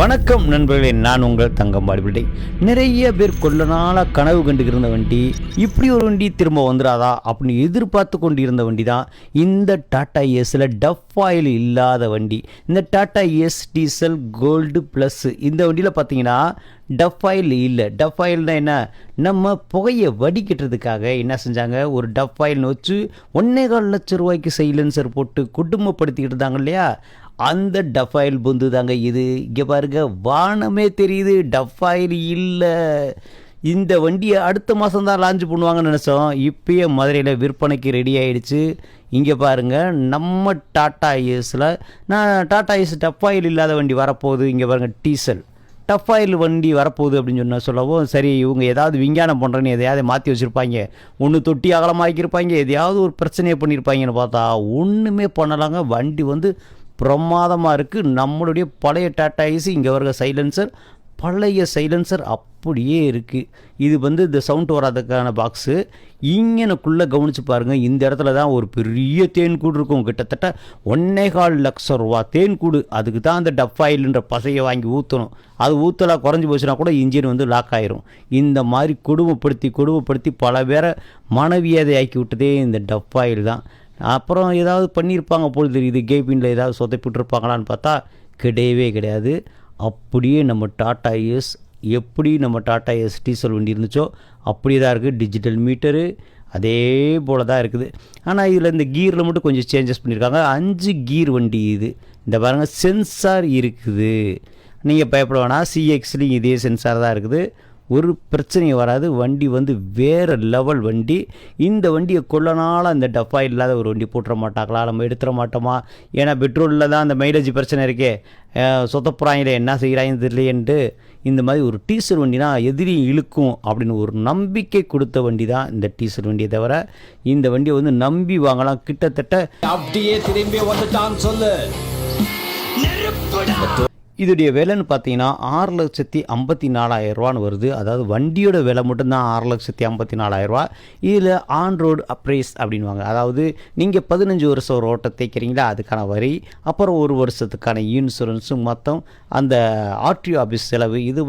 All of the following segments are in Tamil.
வணக்கம் நண்பர்களே நான் உங்கள் தங்கம் பாடிபிள்ளை நிறைய பேர் கொள்ள நாளாக கனவு கண்டுக்கிருந்த இருந்த வண்டி இப்படி ஒரு வண்டி திரும்ப வந்துடாதா அப்படின்னு எதிர்பார்த்து கொண்டு இருந்த வண்டி தான் இந்த டாடா ஏஸில் டஃப் ஆயில் இல்லாத வண்டி. இந்த Tata Ace diesel gold plus இந்த வண்டியில் பார்த்தீங்கன்னா டஃப் ஆயில் இல்லை. டஃப் ஆயில்னா என்ன? நம்ம புகையை வடிகட்டுறதுக்காக என்ன செஞ்சாங்க? ஒரு டஃப் ஆயில்னு வச்சு ஒன்னே கால் லட்சம் ரூபாய்க்கு சைலன்சர் போட்டு குடும்பப்படுத்திக்கிட்டு இருந்தாங்க இல்லையா? அந்த டஃபாயில் புந்து தாங்க இது. இங்கே பாருங்க வானமே தெரியுது டஃபாயில் இல்லை. இந்த வண்டியை அடுத்த மாதம் தான் லான்ச் பண்ணுவாங்கன்னு நினச்சோம். இப்பயே மதுரையில் விற்பனைக்கு ரெடி ஆயிடுச்சு. இங்கே பாருங்கள் நம்ம டாட்டா ஏஸில் நான் டாட்டா ஏஸ் டஃபாயில் இல்லாத வண்டி வரப்போகுது. இங்கே பாருங்கள் டீசல். டஃப் ஆயில் வண்டி வரப்போகுது அப்படின்னு சொன்ன சொல்லவும் சரி இவங்க ஏதாவது விஞ்ஞானம் பண்ணுறேன்னு எதையாவது மாற்றி வச்சுருப்பாங்க. ஒன்று தொட்டி அகலமாக்கியிருப்பாங்க எதையாவது ஒரு பிரச்சனையை பண்ணியிருப்பாங்கன்னு பார்த்தா ஒன்றுமே பண்ணலாங்க. வண்டி வந்து பிரமாதமாக இருக்குது நம்மளுடைய பழைய டாட்டா ஏசி இங்கே வர சைலன்சர் பழைய சைலன்சர் அப்படியே இருக்குது இது வந்து இந்த சவுண்ட் வராதுக்கான பாக்ஸு இங்கனக்குள்ளே கவனித்து பாருங்கள் இந்த இடத்துல தான் ஒரு பெரிய தேன்கூடு இருக்கும். கிட்டத்தட்ட ஒன்னே கால் லட்சம் ரூபா தேன்கூடு. அதுக்கு தான் அந்த டஃபாயில்ன்ற பசையை வாங்கி ஊற்றணும் அது ஊற்றலாம் குறைஞ்சி போச்சுன்னா கூட இன்ஜின் வந்து லாக் ஆயிரும். இந்த மாதிரி கொடுமைப்படுத்தி கொடுமைப்படுத்தி பல பேரை மனவியாதை ஆக்கி விட்டதே இந்த டஃபாயில் தான். அப்புறம் ஏதாவது பண்ணியிருப்பாங்க போல் தெரியுது. கேபினில் ஏதாவது சொதப்பிட்டுருப்பாங்களான்னு பார்த்தா கிடையவே கிடையாது. அப்படியே நம்ம டாட்டா ஏஸ் எப்படி நம்ம டாட்டா ஏஸ் டீசல் வண்டி இருந்துச்சோ அப்படியே தான் இருக்குது. டிஜிட்டல் மீட்டரு அதே போல் தான் இருக்குது. ஆனால் இதில் இந்த கீரில் மட்டும் கொஞ்சம் சேஞ்சஸ் பண்ணியிருக்காங்க. அஞ்சு கீர் வண்டி இது. இந்த பாருங்கள் சென்சார் இருக்குது. நீங்கள் பயப்பட வேணாம். சிஎக்ஸ்லேயும் இதே சென்சார் தான் இருக்குது. ஒரு பிரச்சனையும் வராது. வண்டி வந்து வேறு லெவல் வண்டி. இந்த வண்டியை கொள்ள நாளாக அந்த டஃபா இல்லாத ஒரு வண்டி போட்டுற மாட்டாங்களா? நம்ம எடுத்துட மாட்டோமா? ஏன்னா பெட்ரோலில் தான் அந்த மைலேஜ் பிரச்சனை இருக்கே. சொத்தப்புறாங்களே என்ன செய்கிறாங்கன்னு தெரியலையேன்ட்டு இந்த மாதிரி ஒரு டீசல் வண்டினா எதிரியும் இழுக்கும் அப்படின்னு ஒரு நம்பிக்கை கொடுத்த வண்டி தான் இந்த டீசல் வண்டியை தவிர இந்த வண்டியை வந்து நம்பி வாங்கலாம். கிட்டத்தட்ட அப்படியே திரும்பி வந்துட்டான்னு சொல்லு. இதோடைய விலைன்னு பார்த்தீங்கன்னா ஆறு லட்சத்தி ஐம்பத்தி நாலாயிரம் ரூபான்னு வருது. அதாவது வண்டியோட விலை மட்டும்தான் ஆறு லட்சத்தி ஐம்பத்தி நாலாயிரம் ரூபா. இதில் ஆன் ரோடு அப்ரைஸ் அப்படின்வாங்க அதாவது நீங்கள் பதினஞ்சு வருஷம் ஒரு ஓட்டை தேய்க்கிறீங்களா? அதுக்கான வரி. அப்புறம் ஒரு வருஷத்துக்கான இன்சூரன்ஸும் மொத்தம் அந்த ஆர்டிஓ ஆஃபீஸ் செலவு. இது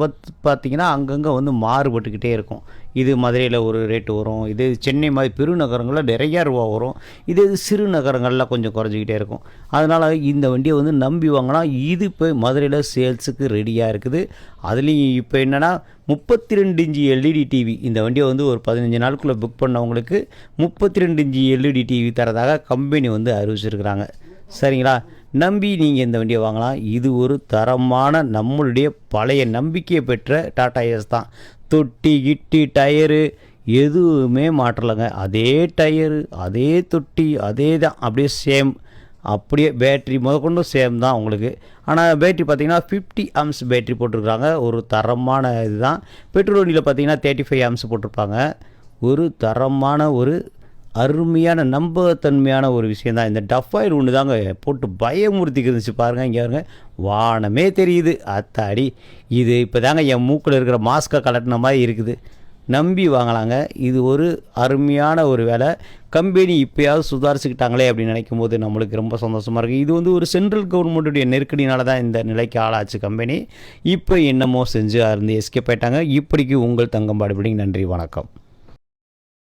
பார்த்தீங்கன்னா அங்கங்கே வந்து மாறுபட்டுக்கிட்டே இருக்கும். இது மதுரையில் ஒரு ரேட்டு வரும். இது சென்னை மாதிரி பெருநகரங்களில் நிறையா ரூபா வரும். இது இது சிறு நகரங்களில் கொஞ்சம் குறைஞ்சிக்கிட்டே இருக்கும். அதனால் இந்த வண்டியை வந்து நம்பி வாங்கினா இது இப்போ மதுரையில் சேல்ஸுக்கு ரெடியாக இருக்குது. அதுலேயும் இப்போ என்னென்னா முப்பத்தி ரெண்டு இன்ச்சு எல்இடி டிவி இந்த வண்டியை வந்து ஒரு பதினஞ்சு நாளுக்குள்ளே புக் பண்ணவங்களுக்கு முப்பத்தி ரெண்டு இன்ச்சு எல்இடி டிவி தரதாக கம்பெனி வந்து அறிவிச்சிருக்கிறாங்க. சரிங்களா? நம்பி நீங்கள் இந்த வண்டியை வாங்கலாம். இது ஒரு தரமான நம்மளுடைய பழைய நம்பிக்கையை பெற்ற டாடா ஏஸ் தான். தொட்டி கிட்டி டயரு எதுவுமே மாற்றலைங்க. அதே டயரு அதே தொட்டி அதே தான். அப்படியே சேம் அப்படியே பேட்ரி முதற்கொண்டும் சேம் தான் உங்களுக்கு. ஆனால் பேட்ரி பார்த்தீங்கன்னா ஃபிஃப்டி ஆம்ஸ் பேட்ரி போட்டிருக்காங்க ஒரு தரமான இதுதான். பெட்ரோல் வண்டியில் பார்த்தீங்கன்னா தேர்ட்டி ஃபைவ் ஆம்ஸ் போட்டிருப்பாங்க. ஒரு தரமான ஒரு அருமையான நம்பகத்தன்மையான ஒரு விஷயம் தான். இந்த டஃபாயில் ஒன்று தாங்க போட்டு பயமுறுத்திக்கு இருந்துச்சு பாருங்கள் இங்கே பாருங்க. வானமே தெரியுது. அத்தாடி இது இப்போ தாங்க என் மூக்கில் இருக்கிற மாஸ்க்கை கலட்டின மாதிரி இருக்குது. நம்பி வாங்கலாங்க. இது ஒரு அருமையான ஒரு வேலை. கம்பெனி இப்போயாவது சுதாரிச்சுக்கிட்டாங்களே அப்படின்னு நினைக்கும் போது நம்மளுக்கு ரொம்ப சந்தோஷமாக இருக்குது இது வந்து ஒரு சென்ட்ரல் கவர்மெண்ட்டுடைய நெருக்கடினால தான் இந்த நிலைக்கு ஆளாச்சு கம்பெனி. இப்போ என்னமோ செஞ்சு அருந்து எஸ்கேப் ஆயிட்டாங்க. இப்படிக்கு உங்கள் தங்கம்பாடு பிடிங்க நன்றி வணக்கம்.